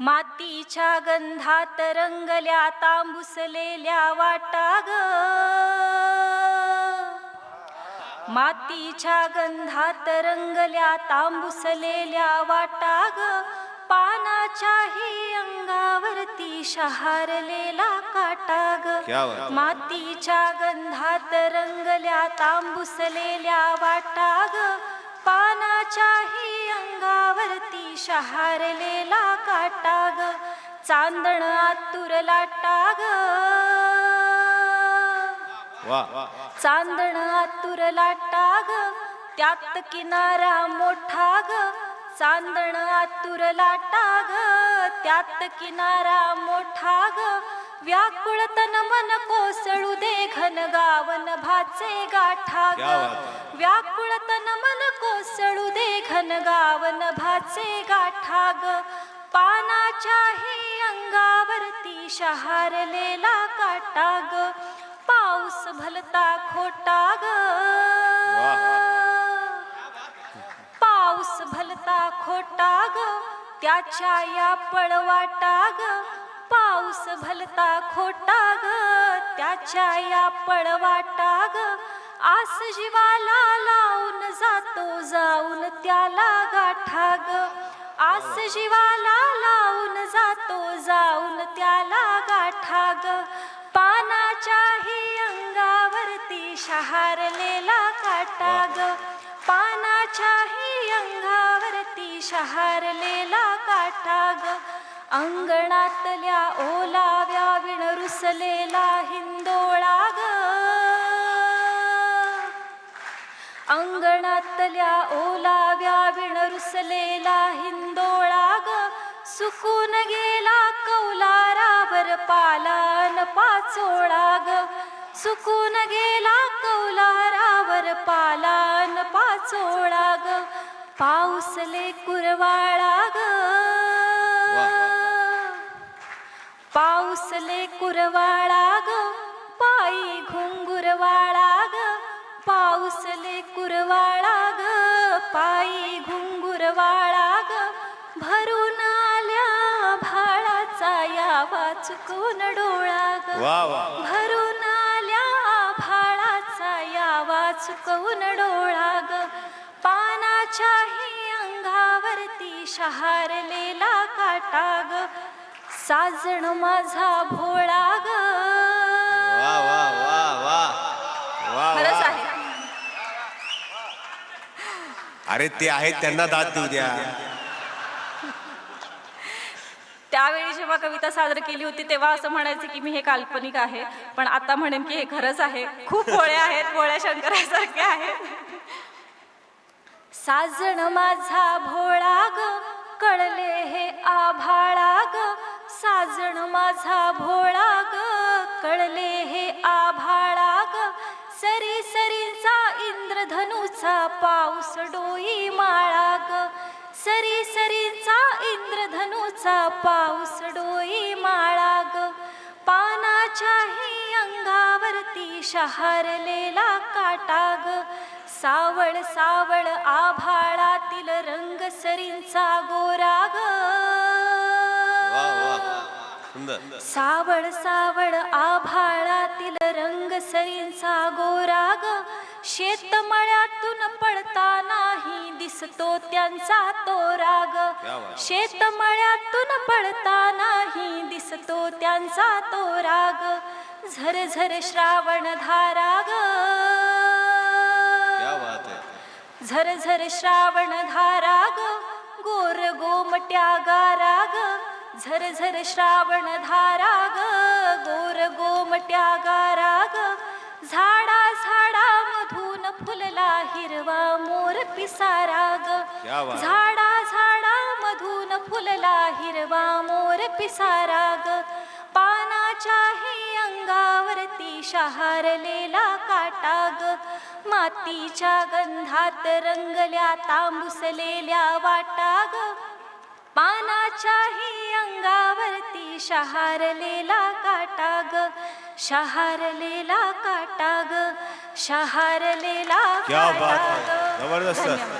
मातीच्या गंधात रंगल्या तांबुसलेल्या वाटा ग. मातीच्या गंधात रंगल्या तांबुसलेल्या वाटा ग. पानाच्याही अंगावरती शहारलेला काटा ग. मातीच्या गंधात रंगल्या तांबुसलेल्या वाटा ग. पानाच्याही शहारलेला काटा ग चांदण आतुर लाटा ग वा. चांदण आतुर लाटा ग त्यात किनारा मोठा ग चांदण आतुर लाटा ग त्यात किनारा मोठा ग व्याकुळ तन मन कोसळू दे घन गावन भाचे गाठा क्या बात ग आहे. गावन भाचे गाठा ग पानाच्याही अंगावरती शहारलेला काटा ग पाऊस भलता खोटा ग पाऊस भलता खोटा ग त्याच्या या पळवाटा ग पाऊस भलता खोटा ग त्याच्या या पळवाटा ग आस जीवाला लाव. जातो जाऊन त्याला गाठा ग आस जीवाला लावून जातो जाऊन त्याला गाठा ग पानाच्याही अंगावरती शहारलेला काटा ग पानाच्याही अंगावरती शहारलेला काटा ग अंगणातल्या ओलाव्या विण रुसलेला हिंदोळा अंगणातल्या ओलाव्या विण रुसलेला हिंदोळा ग सुकून गेला कौलारावर पालान पाचोळा ग सुकून गेला कौलारावर पालान पाचोळा ग पाऊसले कुरवाळा ग पाऊसले कुरवाळा ग पायी घुंगुरवाळा कुरवाळा ग पायी घुंगुरवाळा ग भरून आल्या भाळाचा यावा चुकून डोळा ग वा वा. भरून आल्या भाळाचा यावा चुकवून डोळा ग पानाच्याही अंगावरती शहारलेला काटा ग साजण माझा भोळा ग वा वा वा वा. वा खरंच. आहे. अरे ते आहेत त्यांना दाद देऊ द्या. त्यावेळी जेव्हा कविता सादर केली होती तेव्हा असं म्हणायचं की मी हे काल्पनिक आहे पण आता म्हणेन की हे खरंच आहे. खूप भोळे आहेत भोळ्या शंकरासारखे आहेत. साजण माझा भोळा ग कळले हे आभाळा ग. साजण माझा भोळा ग कळले हे आभाळा ग. सरी इंद्रधनुचा पाऊस डोई माळा ग सरी सरीचा इंद्रधनुचा पाऊस डोई माळा ग पानाच्याही अंगावरती शहारलेला काटा ग सावळ सावळ आभाळातील रंग सरींचा गोरा ग वा वा सुंदर. सावळ सावळ आभाळातील रंग सरींचा गोरा ग शेतमळ्यातून पळतानाही दिसतो त्यांचा तो राग. शेतमळ्यातून पळतानाही दिसतो त्यांचा तो राग. झर झर श्रावण धारा ग. बात आहे. झर झर श्रावण धारा ग. गोर गोमट्या गारा ग. झर झर श्रावण धारा ग. गोर गोमट्या गारा ग. मधून फुलला हिरवा मोर पिसारा ग. झाडा झाडा मधून फुलला हिरवा मोर पिसारा ग पानाच्याही अंगावरती शहारलेला काटा ग मातीच्या गंधात रंगल्या तांबुसलेल्या वाटा ग पानाच्याही अंगावरती शहारलेला काटा ग शहारलेला काटा ग शहारलेला क्या बात है। जबरदस्त.